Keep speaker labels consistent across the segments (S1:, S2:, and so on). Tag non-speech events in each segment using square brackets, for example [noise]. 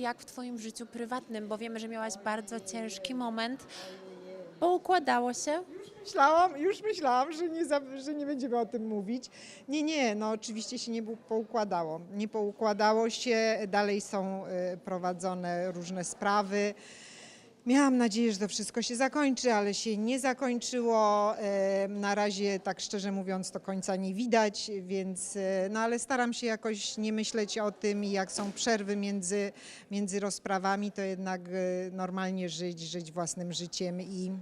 S1: Jak w Twoim życiu prywatnym, bo wiemy, że miałaś bardzo ciężki moment. Poukładało się?
S2: Myślałam, już myślałam, że nie, że nie będziemy o tym mówić. Nie, nie, no oczywiście się nie poukładało. Nie poukładało się, dalej są e, prowadzone różne sprawy. Miałam nadzieję, że to wszystko się zakończy, ale się nie zakończyło. E, Na razie, tak szczerze mówiąc, to końca nie widać, więc, e, no ale staram się jakoś nie myśleć o tym i jak są przerwy między, między rozprawami, to jednak e, normalnie żyć, żyć własnym życiem i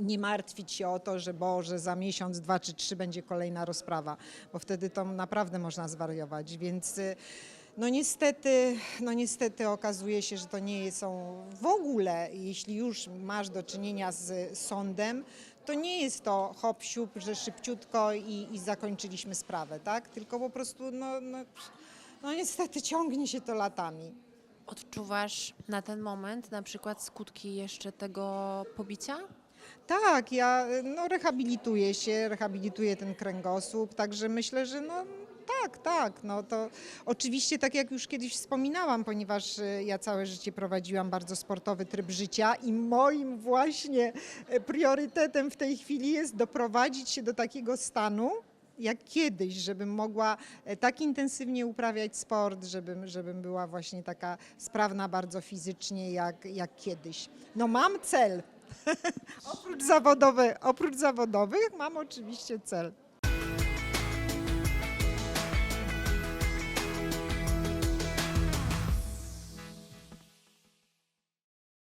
S2: nie martwić się o to, że Boże, za miesiąc, dwa czy trzy będzie kolejna rozprawa, bo wtedy to naprawdę można zwariować, więc y, no niestety, no niestety okazuje się, że to nie są w ogóle, jeśli już masz do czynienia z sądem, to nie jest to hop siup, że szybciutko i, i zakończyliśmy sprawę, tak? Tylko po prostu, no, no, no niestety ciągnie się to latami.
S1: Odczuwasz na ten moment na przykład skutki jeszcze tego pobicia?
S2: Tak, ja no, rehabilituję się, rehabilituję ten kręgosłup, także myślę, że no tak, tak. No to oczywiście tak jak już kiedyś wspominałam, ponieważ e, ja całe życie prowadziłam bardzo sportowy tryb życia i moim właśnie e, priorytetem w tej chwili jest doprowadzić się do takiego stanu, jak kiedyś, żebym mogła e, tak intensywnie uprawiać sport, żebym, żebym była właśnie taka sprawna bardzo fizycznie jak, jak kiedyś. No mam cel. [laughs] oprócz, zawodowe, oprócz zawodowych mam oczywiście cel.